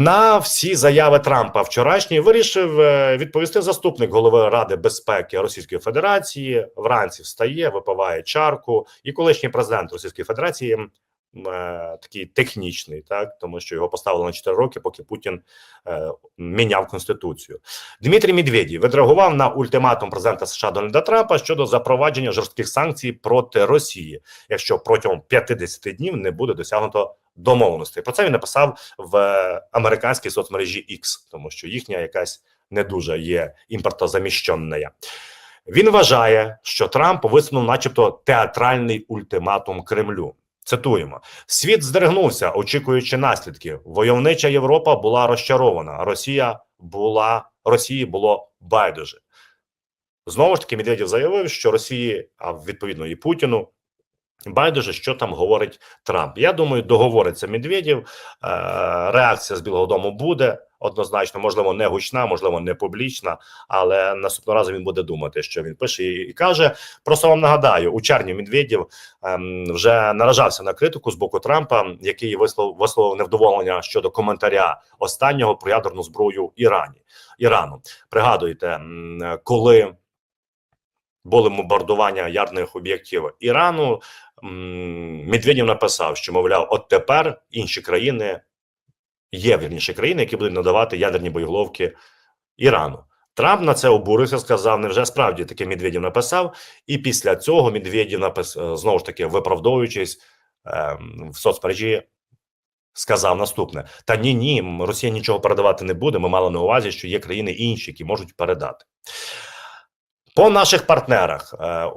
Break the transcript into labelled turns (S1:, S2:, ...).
S1: На всі заяви Трампа вчорашні вирішив е, відповісти заступник голови Ради безпеки Російської Федерації. Вранці встає, випиває чарку, і колишній президент Російської Федерації е, такий технічний, так тому що його поставили на 4 роки, поки Путін е, міняв конституцію. Дмитрій Медведєв відреагував на ультиматум президента США Дональда Трампа щодо запровадження жорстких санкцій проти Росії, якщо протягом 50 днів не буде досягнуто домовленостей. Про це він написав в е, американській соцмережі X, тому що їхня якась не дуже є імпортозаміщенна. Він вважає, що Трамп висунув, начебто, театральний ультиматум Кремлю. Цитуємо: світ здригнувся, очікуючи наслідків. Войовнича Європа була розчарована. Росія була Росії було байдуже. Знову ж таки, Медведєв заявив, що Росії, а відповідно і Путіну, байдуже, що там говорить Трамп. Я думаю, договориться Медведєв. Е, реакція з Білого Дому буде однозначно, можливо, не гучна, можливо, не публічна, але наступного разу він буде думати, що він пише і, каже. Просто вам нагадаю, у червні Медведєв ем, вже наражався на критику з боку Трампа, який вислов висловив невдоволення щодо коментаря останнього про ядерну зброю Ірані Ірану. Пригадуєте, м, коли були бомбардування ядерних об'єктів Ірану. Медведєв написав, що мовляв, от тепер інші країни є вірніше країни, які будуть надавати ядерні боєголовки Ірану. Трамп на це обурився, сказав, невже справді таке Медведєв написав, і після цього Медведєв написав, знову ж таки, виправдовуючись ем, в соцмережі, сказав наступне: та ні, ні, Росія нічого передавати не буде. Ми мали на увазі, що є країни інші, які можуть передати. По наших партнерах е,